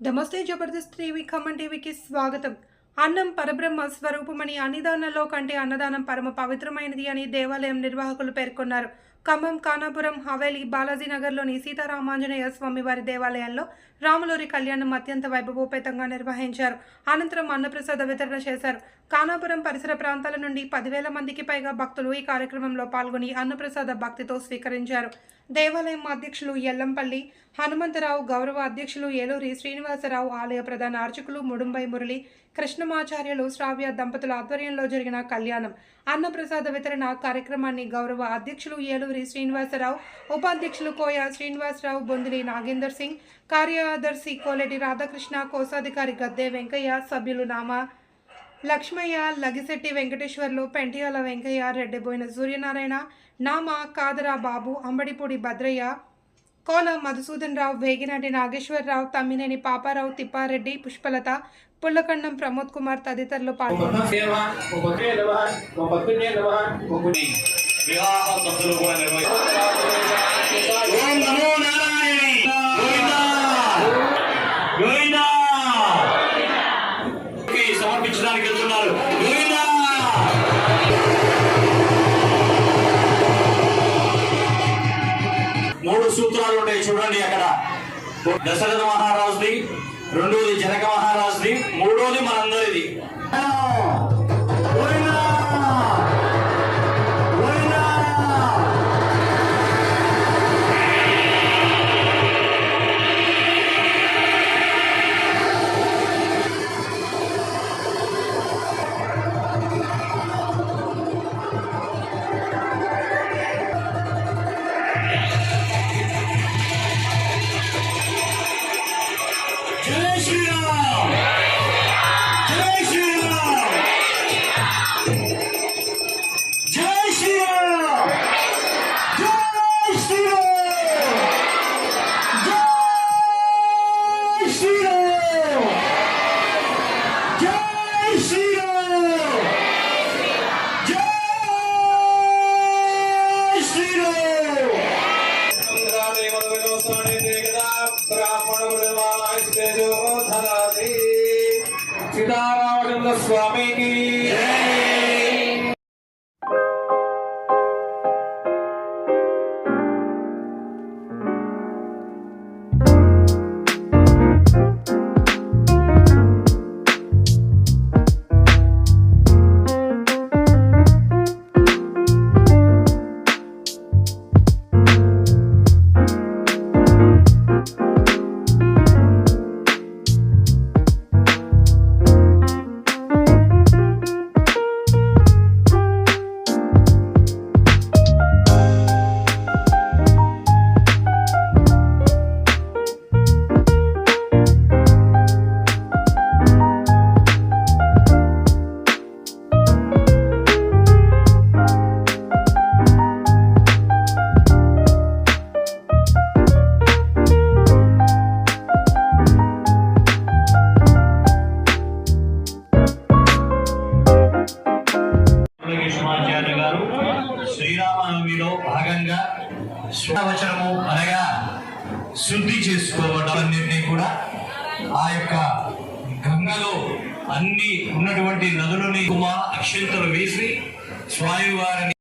నమస్తే జబర్దస్త్ టీవీ ఖమ్మం టీవీకి స్వాగతం. అన్నం పరబ్రహ్మ స్వరూపమని అన్నదానంలో కంటే అన్నదానం పరమ పవిత్రమైనది అని దేవాలయం నిర్వాహకులు పేర్కొన్నారు. ఖమ్మం కానాపురం హవేలీ బాలాజీనగర్లోని సీతారామాంజనేయ స్వామి వారి దేవాలయంలో రాములూరి కళ్యాణం అత్యంత వైభవోపేతంగా నిర్వహించారు. అనంతరం అన్నప్రసాద వితరణ చేశారు. కానాపురం పరిసర ప్రాంతాల నుండి పదివేల మందికి పైగా భక్తులు ఈ కార్యక్రమంలో పాల్గొని అన్నప్రసాద భక్తితో స్వీకరించారు. దేవాలయం అధ్యక్షులు ఎల్లంపల్లి హనుమంతరావు గౌరవ అధ్యక్షులు ఏలూరి శ్రీనివాసరావు ఆలయ ప్రధాన అర్చకులు ముడుంబై మురళి కృష్ణమాచార్యులు శ్రావ్య దంపతుల ఆధ్వర్యంలో జరిగిన కళ్యాణం. అన్నప్రసాద వితరణ కార్యక్రమాన్ని గౌరవ అధ్యక్షులు ఏలూరు శ్రీనివాసరావు ఉపాధ్యక్షులు కోయ శ్రీనివాసరావు బొందిలి నాగేందర్ సింగ్ కార్యదర్శి కోలెటి రాధాకృష్ణ కోశాధికారి గద్దె వెంకయ్య సభ్యులు నామా లక్ష్మయ్య లగిశెట్టి వెంకటేశ్వర్లు పెంటియాల వెంకయ్య రెడ్డిబోయిన సూర్యనారాయణ నామ కాదరా బాబు అంబడిపూడి భద్రయ్య కోల మధుసూదన్ రావు వేగినాటి నాగేశ్వరరావు తమ్మినేని పాపారావు తిప్పారెడ్డి పుష్పలత పుల్లకండం ప్రమోద్ కుమార్ తదితరులు పాల్గొన్నారు. వివాహ కూడా సమర్పించడానికి వెళ్తున్నారు. మూడు సూత్రాలు ఉంటాయి చూడండి అక్కడ. దశరథ మహారాజుది రెండోది జనక మహారాజుది మూడోది మనందరిది. എഴുതാറാവണമെന്ന സ്വാമിക്ക് శ్రీరామనవమిలో భాగంగా స్వవచనము అనగా శుద్ధి చేసుకోవడాలన్నింటినీ కూడా ఆ యొక్క గంగలో అన్ని ఉన్నటువంటి నదులని కుమార్ అక్షంతలు వేసి స్వామివారిని